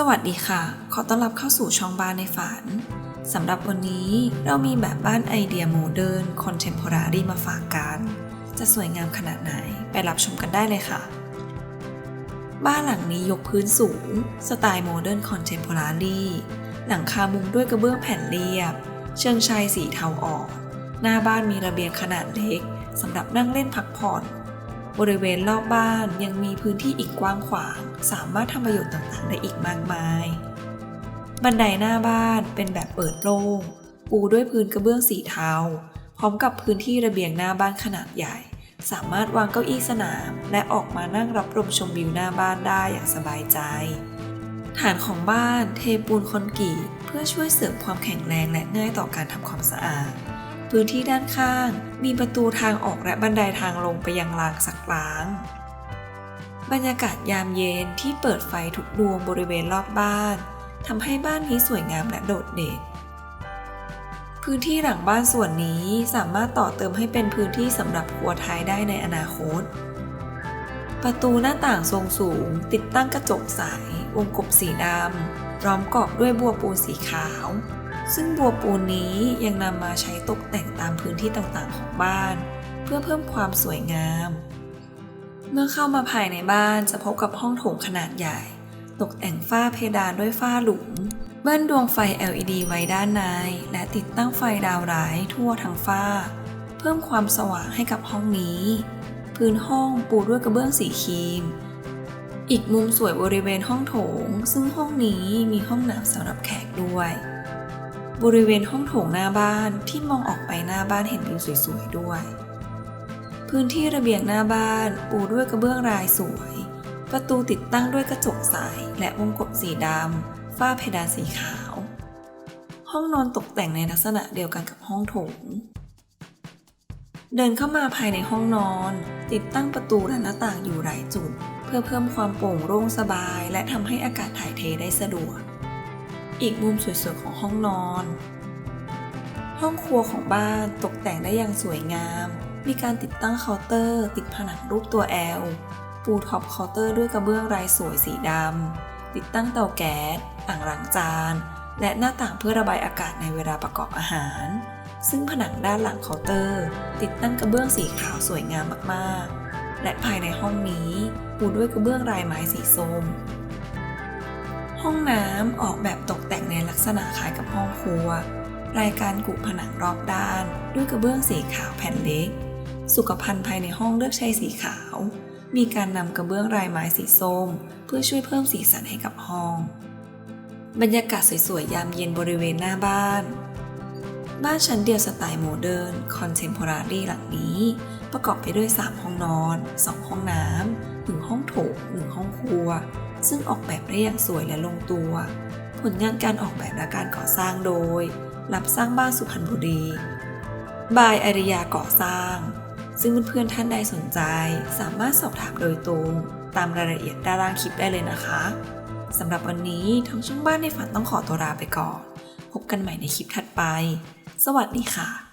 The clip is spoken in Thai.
สวัสดีค่ะ ขอต้อนรับเข้าสู่ช่องบ้านในฝัน สำหรับวันนี้เรามีแบบบ้านไอเดียโมเดิร์นคอนเทมพอรารีมาฝากกัน จะสวยงามขนาดไหนไปรับชมกันได้เลยค่ะ บ้านหลังนี้ยกพื้นสูง สไตล์โมเดิร์นคอนเทมพอรารีหลังคามุงด้วยกระเบื้องแผ่นเรียบ เชิงชายสีเทาอ่อน หน้าบ้านมีระเบียงขนาดเล็กสำหรับนั่งเล่นพักผ่อน บริเวณรอบบ้านยังมีพื้นที่อีกกว้างขวาง สามารถทำประโยชน์ต่างๆ ได้อีกมากมาย บันไดหน้าบ้านเป็นแบบเปิดโล่งปูด้วยพื้นกระเบื้องสีเทา พร้อมกับพื้นที่ระเบียงหน้าบ้านขนาดใหญ่ สามารถวางเก้าอี้สนาม และออกมานั่งรับลมชมวิวหน้าบ้านได้อย่างสบายใจ ฐานของบ้านเทปูนคอนกรีตเพื่อช่วยเสริมความแข็งแรงและง่ายต่อการทำความสะอาด พื้นที่ด้านข้างมีประตูทางออกและบันไดทางลงไปยังลานสักล้าง บรรยากาศยามเย็นที่เปิดไฟทุกดวงบริเวณรอบบ้านทำให้บ้านนี้สวยงามและโดดเด่น พื้นที่หลังบ้านส่วนนี้สามารถต่อเติมให้เป็นพื้นที่สำหรับครัวไทยได้ในอนาคต ประตูหน้าต่างทรงสูง ติดตั้งกระจกใสวงกบสีดำล้อมกรอบด้วยบัวปูนสีขาว ซึ่งบัวปูนนี้ยังนำมาใช้ตกแต่งตามพื้นที่ต่างๆของบ้าน เพื่อเพิ่มความสวยงาม เมื่อเข้ามาภายในบ้านจะพบกับห้องโถงขนาดใหญ่ ตกแต่งฝ้าเพดานด้วยฝ้าหลุม เบิ้ลดวงไฟ LED ไว้ด้านใน และติดตั้งไฟดาวร้ายทั่วทั้งฝ้า เพิ่มความสว่างให้กับห้องนี้ พื้นห้องปูด้วยกระเบื้องสีครีมอีกมุมสวยบริเวณห้องโถง ซึ่งห้องนี้มีห้องน้ำสำหรับแขกด้วย บริเวณห้องโถงหน้าบ้านที่มองออกไปหน้าบ้านเห็นวิวสวยๆด้วย พื้นที่ระเบียงหน้าบ้านปูด้วยกระเบื้องลายสวย ประตูติดตั้งด้วยกระจกใสและวงกบสีดำฝ้าเพดานสีขาว ห้องนอนตกแต่งในลักษณะเดียวกันกับห้องโถง เดินเข้ามาภายในห้องนอน ติดตั้งประตูและหน้าต่างอยู่หลายจุด เพื่อเพิ่มความโปร่งโล่งสบาย และทำให้อากาศถ่ายเทได้สะดวก อีกมุมสวยๆของห้องนอน ห้องครัวของบ้านตกแต่งได้อย่างสวยงาม มีการติดตั้งเคาน์เตอร์ ติดผนังรูปตัวแอล ปูท็อปเคาน์เตอร์ด้วยกระเบื้องลายสวยสีดำ ติดตั้งเตาแก๊ส อ่างล้างจาน และหน้าต่างเพื่อระบายอากาศในเวลาประกอบอาหาร ซึ่งผนังด้านหลังเคาน์เตอร์ ติดตั้งกระเบื้องสีขาวสวยงามมากๆ และภายในห้องนี้ปูด้วยกระเบื้องลายไม้สีส้ม ห้องน้ำออกแบบตกแต่งในลักษณะคล้ายกับห้องครัว รายการกุผนังรอบด้าน ด้วยกระเบื้องสีขาวแผ่นเล็ก สุขภัณฑ์ภายในห้องเลือกใช้สีขาว มีการนำกระเบื้องลายไม้สีส้ม เพื่อช่วยเพิ่มสีสันให้กับห้อง บรรยากาศสวยๆ ยามเย็นบริเวณหน้าบ้าน บ้านชั้นเดียวสไตล์โมเดิร์นคอนเทมพอรารีหลังนี้ ประกอบไปด้วย 3 ห้องนอน 2 ห้องน้ำ 1ห้องโถง1ห้องครัว ซึ่งออกแบบได้อย่างสวยและลงตัว ผลงานการออกแบบและการก่อสร้างโดย รับสร้างบ้านสุพรรณบุรี บายอริยาก่อสร้าง ซึ่งเพื่อนๆท่านใดสนใจ สามารถสอบถามโดยตรงตามรายละเอียดด้านล่างคลิปได้เลยนะคะสำหรับวันนี้ทั้งช่องบ้านในฝันต้องขอตัวลาไปก่อน พบกันใหม่ในคลิปถัดไป สวัสดีค่ะ